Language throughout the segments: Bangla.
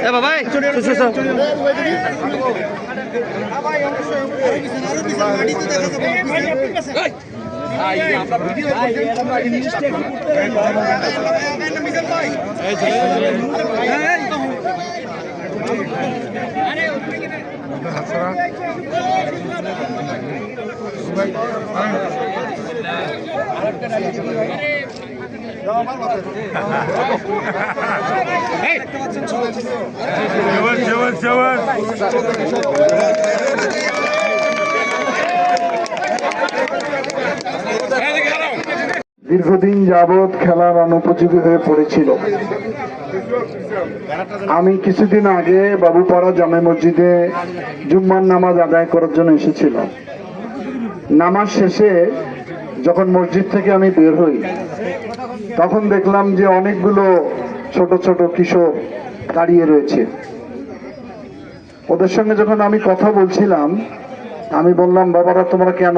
এ বাবাই চল দীর্ঘদিন যাবৎ খেলার অনুপযোগী হয়ে পড়েছিল। আমি কিছুদিন আগে বাবুপাড়া জামে মসজিদে জুম্মার নামাজ আদায় করার জন্য এসেছিলাম। নামাজ শেষে যখন মসজিদ থেকে আমি বের হই তখন দেখলাম যে অনেকগুলো ছোট ছোট কিশোর দাঁড়িয়ে রয়েছে। ওদের সঙ্গে যখন আমি কথা বলছিলাম, আমি বললাম, বাবারা, তোমরা কেন?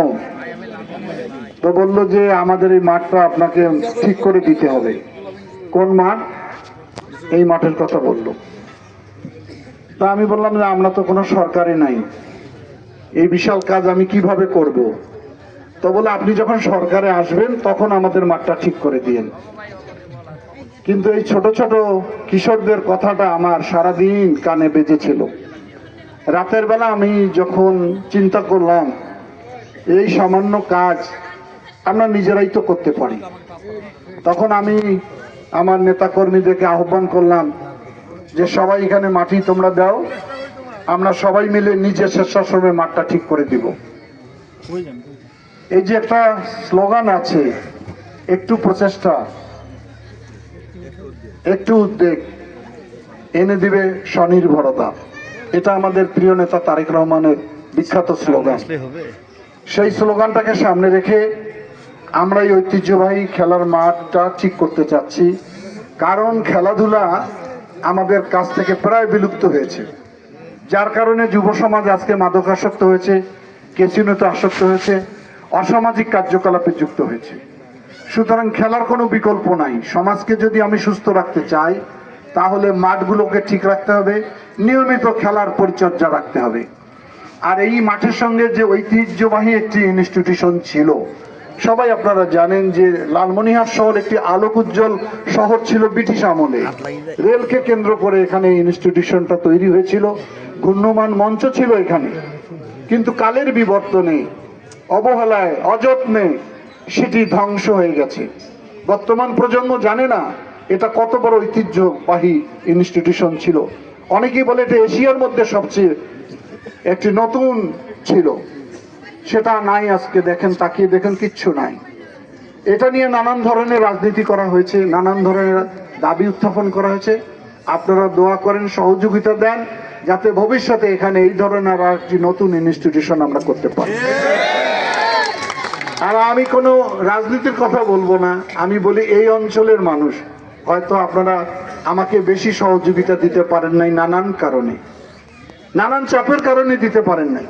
তো বলল যে, আমাদের এই মাঠটা আপনাকে ঠিক করে দিতে হবে। কোন মাঠ? এই মাঠের কথা বলল। তা আমি বললাম যে আমরা তো কোনো সরকারি নাই। এই বিশাল কাজ আমি কীভাবে করব? তো বলে আপনি যখন সরকারে আসবেন, তখন আমাদের মাঠটা ঠিক করে দিয়েন। কিন্তু এই ছোট ছোট কিশোরদের কথাটা আমার সারাদিন কানে বেজেছিল। রাতের বেলা আমি যখন চিন্তা করলাম, এই সামান্য কাজ আমরা নিজেরাই তো করতে পারি। তখন আমি আমার নেতা কর্মীদেরকে আহ্বান করলাম যে, সবাই এখানে মাটি তোমরা দাও, আমরা সবাই মিলে নিজের স্বেচ্ছাশ্রমে মাঠটা ঠিক করে দিব। এই যে একটা স্লোগান আছে একটু প্রচেষ্টা একটু উদ্বেগ এনে দিবে স্বনির্ভরতা। এটা আমাদের প্রিয় নেতা তারেক রহমানের বিখ্যাত স্লোগান। সেই স্লোগানটাকে সামনে রেখে আমরা এই ঐতিহ্যবাহী খেলার মাঠটা ঠিক করতে চাচ্ছি। কারণ খেলাধুলা আমাদের কাছ থেকে প্রায় বিলুপ্ত হয়েছে। যার কারণে যুব সমাজ আজকে মাদকাসক্ত হয়েছে কেসিনোতে আসক্ত হয়েছে। অসামাজিক কার্যকলাপে যুক্ত হয়েছে। সুতরাং খেলার কোনো বিকল্প নাই। সমাজকে যদি আমি সুস্থ রাখতে চাই, তাহলে মাঠগুলোকে ঠিক রাখতে হবে, নিয়মিত খেলার পরিচর্যা রাখতে হবে। আর এই মাঠের সঙ্গে যে ঐতিহ্যবাহী একটি ইনস্টিটিউশন ছিল, সবাই আপনারা জানেন যে লালমনিহাট শহর একটি আলোক উজ্জ্বল শহর ছিল ব্রিটিশ আমলে। রেলকে কেন্দ্র করে এখানে ইনস্টিটিউশনটা তৈরি হয়েছিল। ঘূর্ণমান মঞ্চ ছিল এখানে। কিন্তু কালের বিবর্তনে অবহেলায়, অযত্নে সেটি ধ্বংস হয়ে গেছে। বর্তমান প্রজন্ম জানে না এটা কত বড় ঐতিহ্যবাহী ইনস্টিটিউশন ছিল। অনেকেই বলে এটা এশিয়ার মধ্যে সবচেয়ে একটি নতুন ছিল। সেটা নাই আজকে, দেখেন, তাকিয়ে দেখেন, কিচ্ছু নাই। এটা নিয়ে নানান ধরনের রাজনীতি করা হয়েছে, নানান ধরনের দাবি উত্থাপন করা হয়েছে। আপনারা দোয়া করেন, সহযোগিতা দেন, যাতে ভবিষ্যতে এখানে এই ধরনের আর একটি নতুন ইনস্টিটিউশন আমরা করতে পারি। আর আমি কোনো রাজনীতির কথা বলব না। আমি বলি এই অঞ্চলের মানুষ। হয়তো আপনারা আমাকে বেশি সহযোগিতা দিতে পারেন নাই নানান কারণে। নানান চাপের কারণে দিতে পারেন নাই।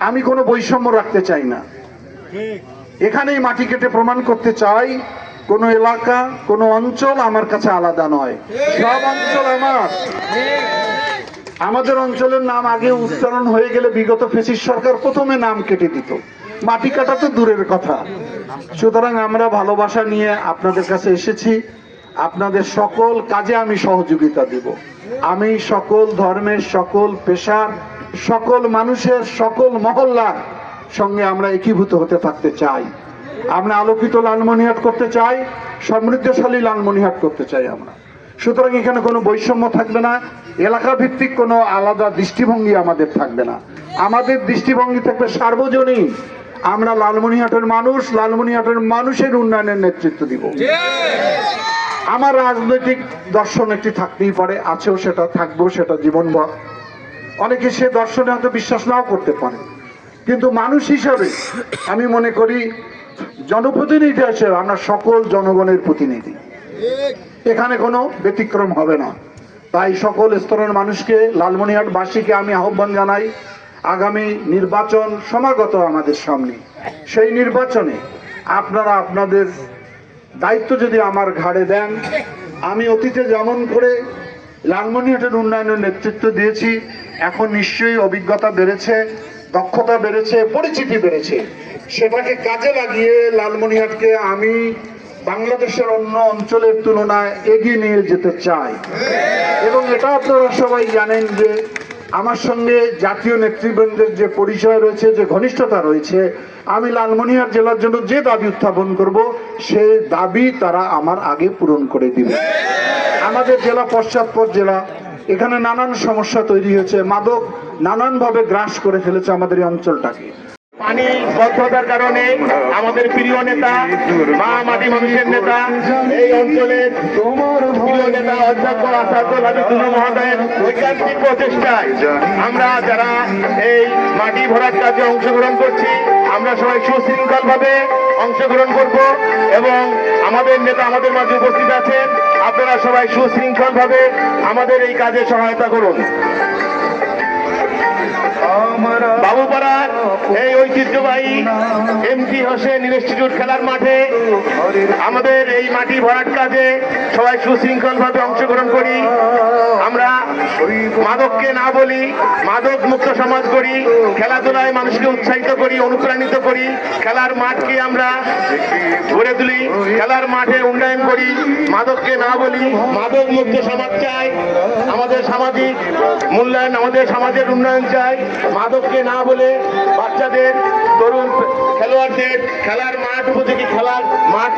আমি কোনো বৈষম্য রাখতে চাই না। এখানেই মাটি কেটে প্রমাণ করতে চাই, কোনো এলাকা, কোনো অঞ্চল আমার কাছে আলাদা নয়। সব অঞ্চল আমার। আমাদের অঞ্চলের নাম আগে উচ্চারণ হয়ে গেলে বিগত ফেসিস সরকার প্রথমে নাম কেটে দিত। মাটি কাটা তো দূরের কথা। সুতরাং আমরা ভালোবাসা নিয়ে আপনাদের কাছে এসেছি। আপনাদের সকল কাজে আমি সহযোগিতা দেব। আমি সকল ধর্মের, সকল পেশার, সকল মানুষের, সকল মহল্লার সঙ্গে আমরা একীভূত হতে থাকতে চাই। আমরা আলোকিত লালমনিহাট করতে চাই, সমৃদ্ধশালী লালমনিহাট করতে চাই আমরা। সুতরাং এখানে কোনো বৈষম্য থাকবে না এলাকা ভিত্তিক কোনো আলাদা দৃষ্টিভঙ্গি আমাদের থাকবে না। আমাদের দৃষ্টিভঙ্গি থাকবে সার্বজনীন। আমরা লালমনিহাটের মানুষ লালমনিহাটের মানুষের উন্নয়নের নেতৃত্ব দিব। আমার রাজনৈতিক দর্শন একটি থাকতেই পারে আছেও সেটা থাকবেও সেটা জীবনভর অনেকে সে দর্শনে হয়তো বিশ্বাস নাও করতে পারে। কিন্তু মানুষ হিসাবে আমি মনে করি জনপ্রতিনিধি হিসেবে আমরা সকল জনগণের প্রতিনিধি। এখানে কোনো ব্যতিক্রম হবে না। তাই সকল স্তরের মানুষকে লালমনিহাটবাসীকে আমি আহ্বান জানাই আগামী নির্বাচন সমাগত আমাদের সামনে। সেই নির্বাচনে আপনারা আপনাদের দায়িত্ব যদি আমার ঘাড়ে দেন, আমি অতীতে যেমন করে লালমনিহাটের উন্নয়নের নেতৃত্ব দিয়েছি, এখন নিশ্চয়ই অভিজ্ঞতা বেড়েছে, দক্ষতা বেড়েছে, পরিচিতি বেড়েছে। সেটাকে কাজে লাগিয়ে লালমনিহাটকে আমি বাংলাদেশের অন্য অঞ্চলের তুলনায় এগিয়ে নিয়ে যেতে চাই। এবং এটা আপনারা সবাই জানেন যে আমার সঙ্গে জাতীয় নেতৃবৃন্দের যে পরিচয় রয়েছে, যে ঘনিষ্ঠতা রয়েছে, আমি লালমনিহার জেলার জন্য যে দাবি উত্থাপন করব, সে দাবি তারা আমার আগে পূরণ করে দিবে। আমাদের জেলা পশ্চাৎপদ জেলা, এখানে নানান সমস্যা তৈরি হয়েছে, মাদক নানানভাবে গ্রাস করে ফেলেছে আমাদের এই অঞ্চলটাকে। পানি বদ্ধতার কারণে আমাদের প্রিয় নেতা, মা মাটি মানুষের নেতা, এই অঞ্চলের প্রিয় নেতা, অধ্যক্ষ আসাদুল হাবিব মহোদয়ের ঐকান্তিক প্রচেষ্টায় আমরা যারা এই মাটি ভরার কাজে অংশগ্রহণ করছি, আমরা সবাই সুশৃঙ্খল ভাবে অংশগ্রহণ করব এবং আমাদের নেতা আমাদের মাঝে উপস্থিত আছেন। আপনারা সবাই সুশৃঙ্খল ভাবে আমাদের এই কাজে সহায়তা করুন। এই ঐতিহ্যবাহী এমটি হোসেন ইনস্টিটিউট খেলার মাঠে আমাদের এই মাটি ভরাট কাজে সবাই সুশৃঙ্খল ভাবে অংশগ্রহণ করি। আমরা মাদককে না বলি, মাদক মুক্ত সমাজ করি খেলাধুলায় মানুষকে উৎসাহিত করি, অনুপ্রাণিত করি। খেলার মাঠকে আমরা গড়ে তুলি, খেলার মাঠে উন্নয়ন করি। মাদককে না বলি, মাদক মুক্ত সমাজ চাই, আমাদের সামাজিক মূল্যায়ন, আমাদের সমাজের উন্নয়ন চাই। মাদককে না বলে বাচ্চাদের তরুণ খেলোয়াড়দের খেলার মাঠ উপযোগী খেলার মাঠ।